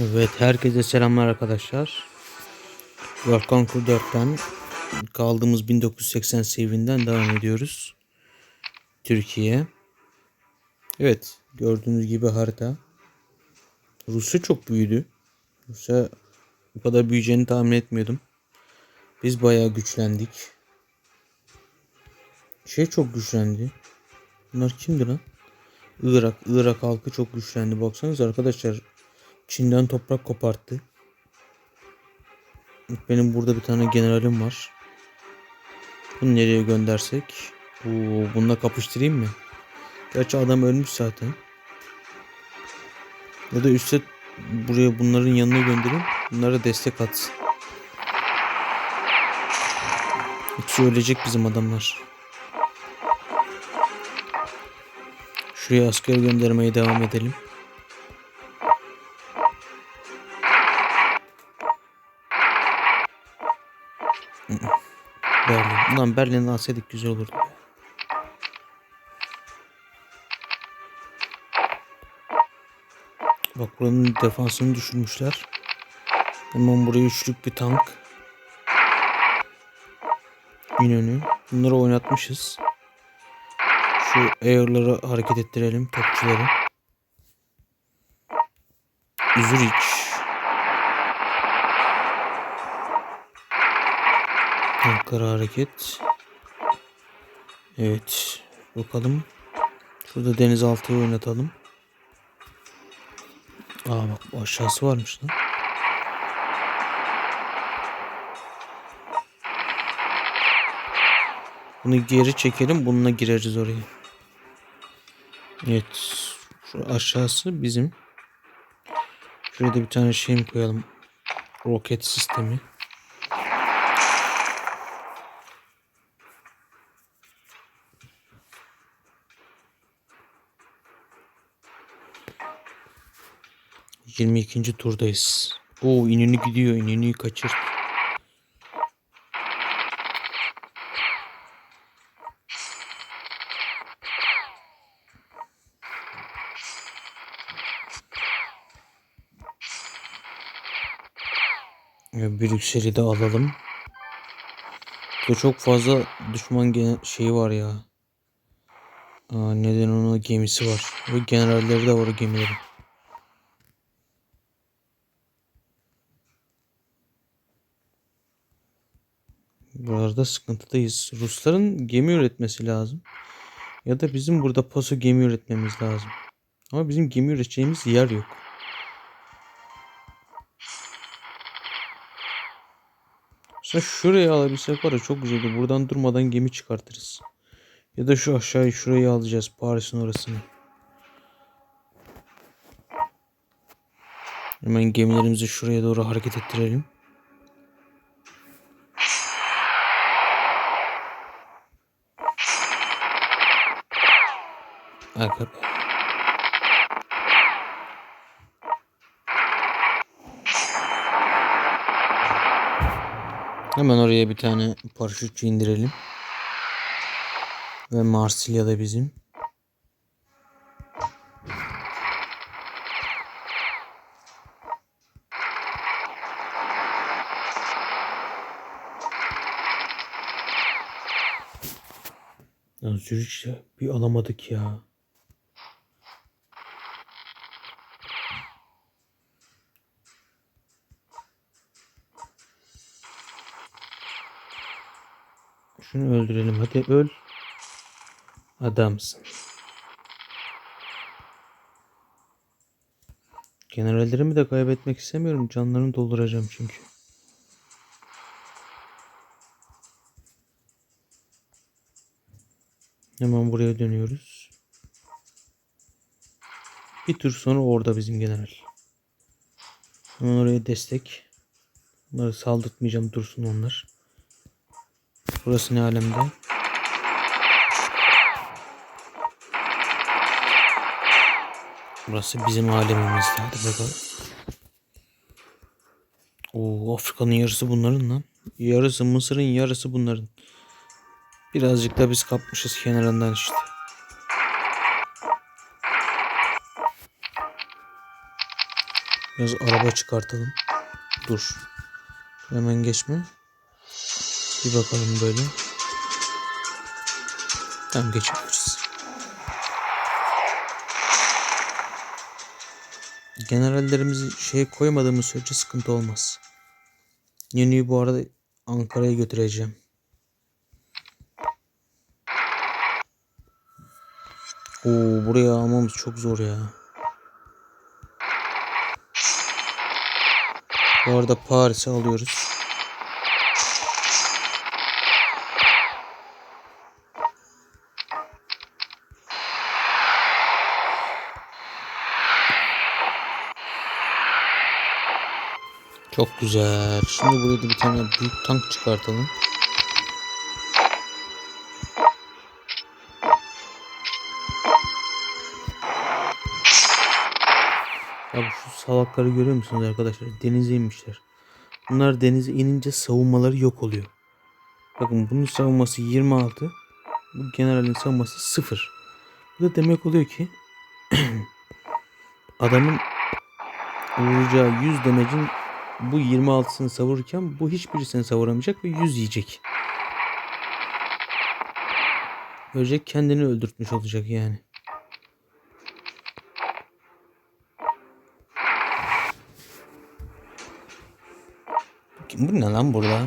Evet, herkese selamlar arkadaşlar. World Conquer 4'ten kaldığımız 1980 seviyinden devam ediyoruz. Türkiye. Evet, gördüğünüz gibi harita. Rusya çok büyüdü. Rusya bu kadar büyüyeceğini tahmin etmiyordum. Biz bayağı güçlendik. Şey çok güçlendi. Bunlar kimdi lan? Irak. Irak halkı çok güçlendi. Baksanız arkadaşlar Çin'den toprak koparttı. Benim burada bir tane generalim var. Bunu nereye göndersek? Oo, bununla kapıştırayım mı? Gerçi adam ölmüş zaten. Ya da üstte buraya bunların yanına göndereyim. Bunlara destek atsın. Hepsi ölecek bizim adamlar. Şuraya asker göndermeye devam edelim. Berlin. Ulan Berlin'i alsaydık güzel olurdu. Bak buranın defansını düşürmüşler. Hemen buraya üçlük bir tank. İnönü. Bunları oynatmışız. Şu air'ları hareket ettirelim topçuları. Zürich. Ankara hareket. Evet. Bakalım. Şurada denizaltıyı oynatalım. Aa bak aşağısı varmış lan. Bunu geri çekelim. Bununla gireriz oraya. Evet. Şu aşağısı bizim. Şurada bir tane şey mi koyalım? Roket sistemi. Yirmi ikinci turdayız. Oo İnönü gidiyor. İnönü'yü kaçır. Brüksel'i de alalım. Burada çok fazla düşman şeyi var ya. Aa, neden ona gemisi var. Ve generalleri de var gemilerin. Buralarda sıkıntıdayız. Rusların gemi üretmesi lazım. Ya da bizim burada paso gemi üretmemiz lazım. Ama bizim gemi üreteceğimiz yer yok. Mesela şurayı alabilsek var ya çok güzel olur. Buradan durmadan gemi çıkartırız. Ya da şu aşağıyı şurayı alacağız. Paris'in orasını. Hemen gemilerimizi şuraya doğru hareket ettirelim. Arka. Hemen oraya bir tane paraşütçü indirelim. Ve Marsilya'da bizim. Ya Zürich'te bir alamadık ya. Şunu öldürelim hadi öl. Adamsın. Generallerimi de kaybetmek istemiyorum. Canlarını dolduracağım çünkü. Hemen buraya dönüyoruz. Bir tur sonra orada bizim general. Hemen oraya destek. Bunları saldırtmayacağım dursun onlar. Burası ne alemde? Burası bizim alemimizde. Hadi bakalım. Oo, Afrika'nın yarısı bunların lan. Yarısı Mısır'ın yarısı bunların. Birazcık da biz kapmışız kenarından işte. Biraz araba çıkartalım. Dur. Hemen geçme. Bir bakalım böyle. Tamam geçebiliriz. Generallerimizi şeye koymadığımız sürece sıkıntı olmaz. Yeniyi bu arada Ankara'ya götüreceğim. Oo buraya almamız çok zor ya. Bu arada Paris'i alıyoruz. Çok güzel. Şimdi buraya da bir tane büyük tank çıkartalım. Ya şu salakları görüyor musunuz arkadaşlar? Denize inmişler. Bunlar denize inince savunmaları yok oluyor. Bakın bunun savunması 26. Bu generalin savunması 0. Bu da demek oluyor ki adamın vuracağı 100 demecin bu 26'sını savururken bu hiçbirisini savuramayacak ve 100 yiyecek. Böylece kendini öldürtmüş olacak yani. Bu ne lan burada?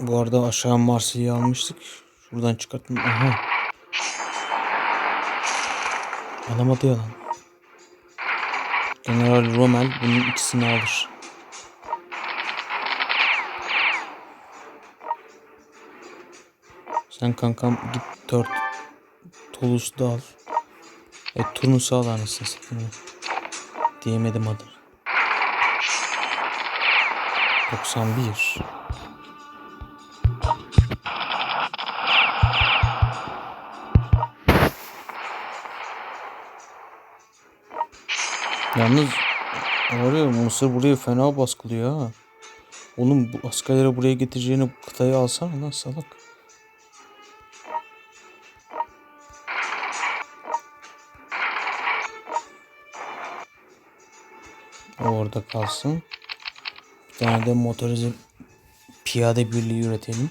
Bu arada aşağı Marsilya'yı almıştık. Şuradan çıkarttım. Aha. Alamadı ya lan. General Rommel bunun ikisini alır. Sen kankam git dört Toulouse'da al. E Tunus'u al anasını satayım. Diyemedim adını. 91. Yalnız oraya Mısır buraya fena baskılıyor ha. Oğlum bu askerleri buraya getireceğini kıtayı alsana lan salak. Orada kalsın. Bir tane de motorize piyade birliği üretelim.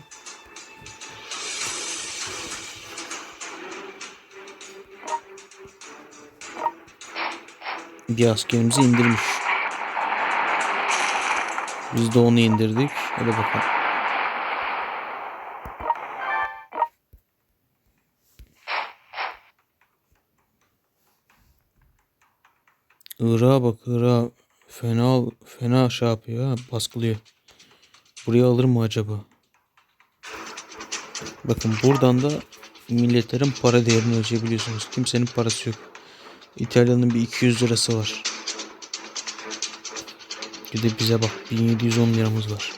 Bir askerimizi indirmiş. Biz de onu indirdik. Hadi bakalım. Irak'a bak Irak fena fena şey yapıyor ha baskılıyor. Buraya alır mı acaba? Bakın buradan da milletlerin para değerini ölçebiliyorsunuz. Kimsenin parası yok. İtalya'nın bir 200 lirası var. Bir de bize bak 1710 liramız var.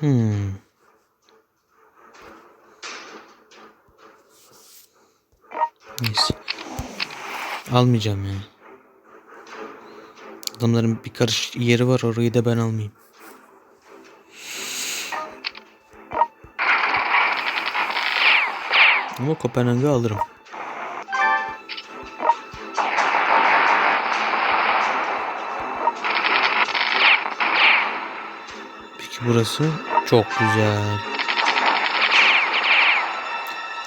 Hmm. Almayacağım ya. Adamların bir karış yeri var orayı da ben almayayım. Ama Kopenhag'ı alırım. Peki burası çok güzel.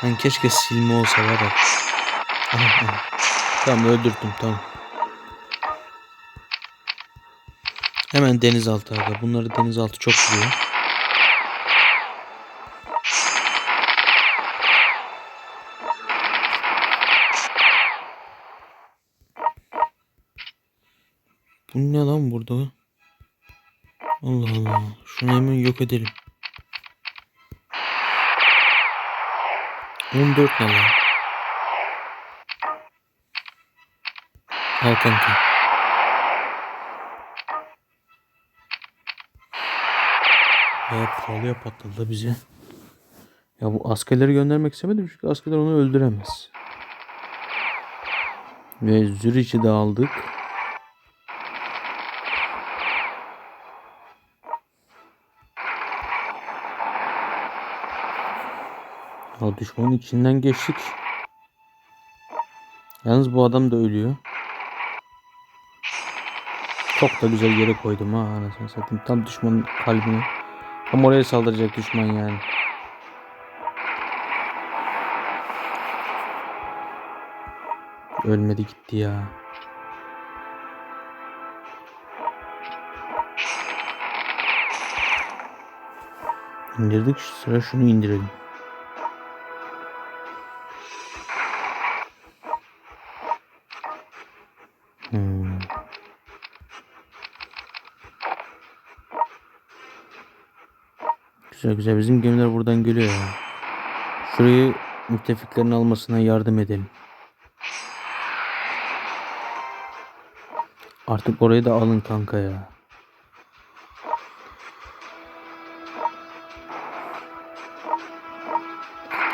Hani keşke silme olsa var ya. Aha, aha. Tamam öldürdüm tamam. Hemen denizaltı abi. Bunları denizaltı çok vuruyor. Bu ne lan burada? Allah Allah. Şunu hemen yok edelim. 14 ne lan? Al kanka. Ya pahalıya patladı bize. Ya bu askerleri göndermek istemedim çünkü askerler onu öldüremez. Ve Zürich'i de aldık. Ya düşmanın içinden geçtik. Yalnız bu adam da ölüyor. Çok da güzel yere koydum ha anasını satayım. Tam düşmanın kalbine. Tam oraya saldıracak düşman yani. Ölmedi gitti ya. İndirdik sıra şunu indirelim. Güzel güzel bizim gemiler buradan geliyor. Şurayı müttefiklerin almasına yardım edelim. Artık orayı da alın kanka ya.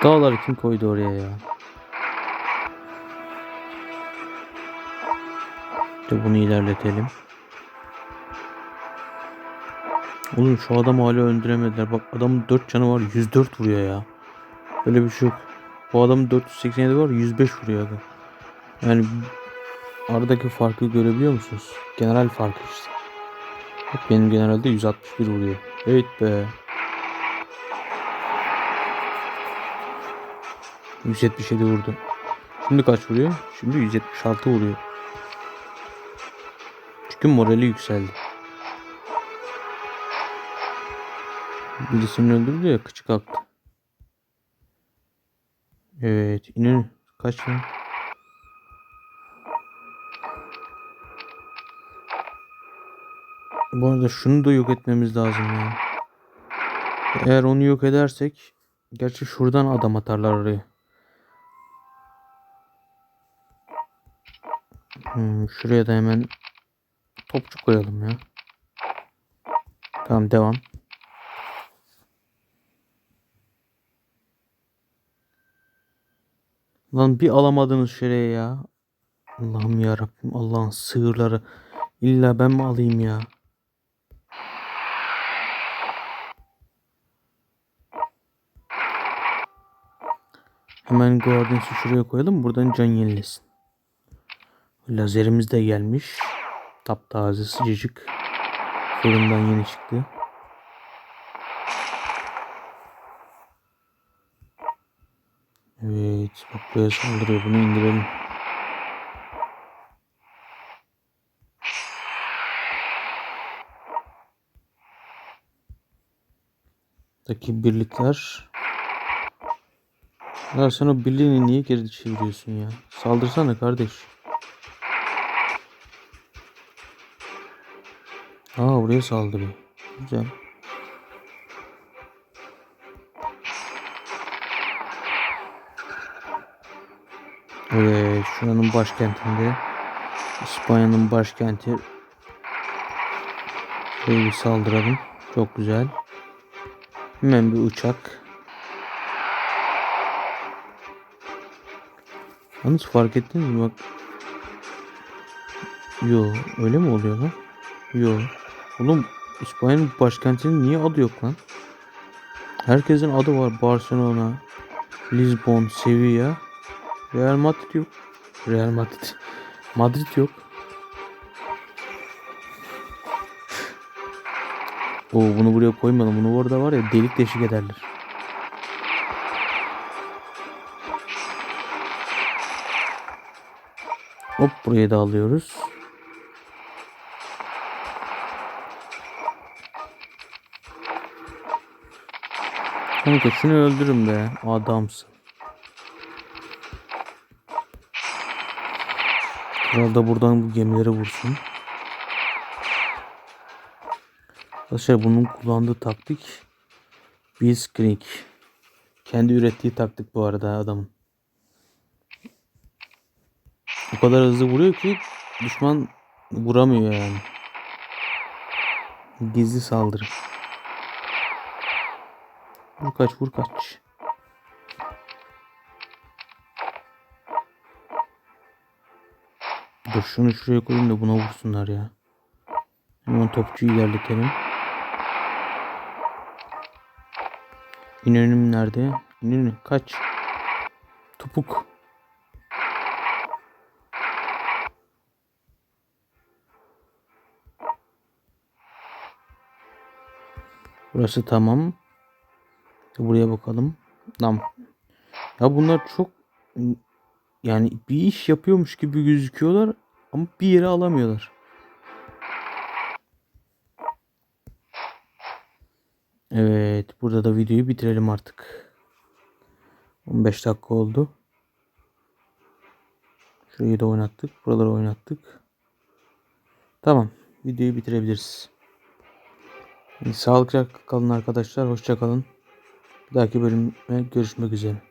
Dağları kim koydu oraya ya? De bunu ilerletelim. Oğlum şu adamı hala öldüremediler. Bak adamın 4 canı var 104 vuruyor ya. Böyle bir şey yok. Bu adamın 487 var 105 vuruyor adam. Yani aradaki farkı görebiliyor musunuz? General farkı işte. Bak benim generalde 161 vuruyor. Evet be. 177 vurdu. Şimdi kaç vuruyor? Şimdi 176 vuruyor. Çünkü morali yükseldi. Birisini öldürdü ya kıçı kalktı. Evet inin kaç? Bu arada şunu da yok etmemiz lazım ya. Eğer onu yok edersek gerçi şuradan adam atarlar oraya. Hmm, şuraya da hemen topçu koyalım ya. Tamam devam. Lan bir alamadınız şuraya ya. Allah'ım ya Rabbim Allah'ın sığırları. İlla ben mi alayım ya? Hemen Guardians'ı şuraya koyalım. Buradan can yenilesin. Lazerimiz de gelmiş. Taptaze sıcacık. Fırından yeni çıktı. Evet. Bak buraya saldırıyor. Bunu indirelim. Daki birlikler. Ya sen o birliğini niye geri çeviriyorsun ya? Saldırsana kardeş. Aa buraya saldırıyor. Güzel. Evet şuranın başkentinde İspanya'nın başkenti Buraya bir saldıralım. Çok güzel. Hemen bir uçak. Yalnız fark ettiniz mi bak. Yo öyle mi oluyor lan? Yo. Oğlum İspanya'nın başkentinin niye adı yok lan? Herkesin adı var. Barcelona, Lisbon, Sevilla. Real Madrid yok. Real Madrid. Madrid yok. Oo bunu buraya koymadım. Bunu orada var ya delik deşik ederler. Hop burayı da alıyoruz. Kanka şunu öldürün be. Adamsın. Kral da buradan bu gemileri vursun. Arkadaşlar bunun kullandığı taktik Blitzkrieg. Kendi ürettiği taktik bu arada adamın. O kadar hızlı vuruyor ki düşman vuramıyor yani. Gizli saldırı. Vur kaç vur kaç. Dur şunu şuraya koyayım da buna vursunlar ya. Hemen topçuyu ilerletelim. İnönüm nerede? İnönüm kaç. Topuk. Burası tamam. Buraya bakalım. Tamam. Ya bunlar çok yani bir iş yapıyormuş gibi gözüküyorlar ama bir yere alamıyorlar. Evet, burada da videoyu bitirelim artık. 15 dakika oldu. Şurayı da oynattık. Buraları oynattık. Tamam. Videoyu bitirebiliriz. Sağlıkla kalın arkadaşlar. Hoşça kalın. Bir dahaki bölüme görüşmek üzere.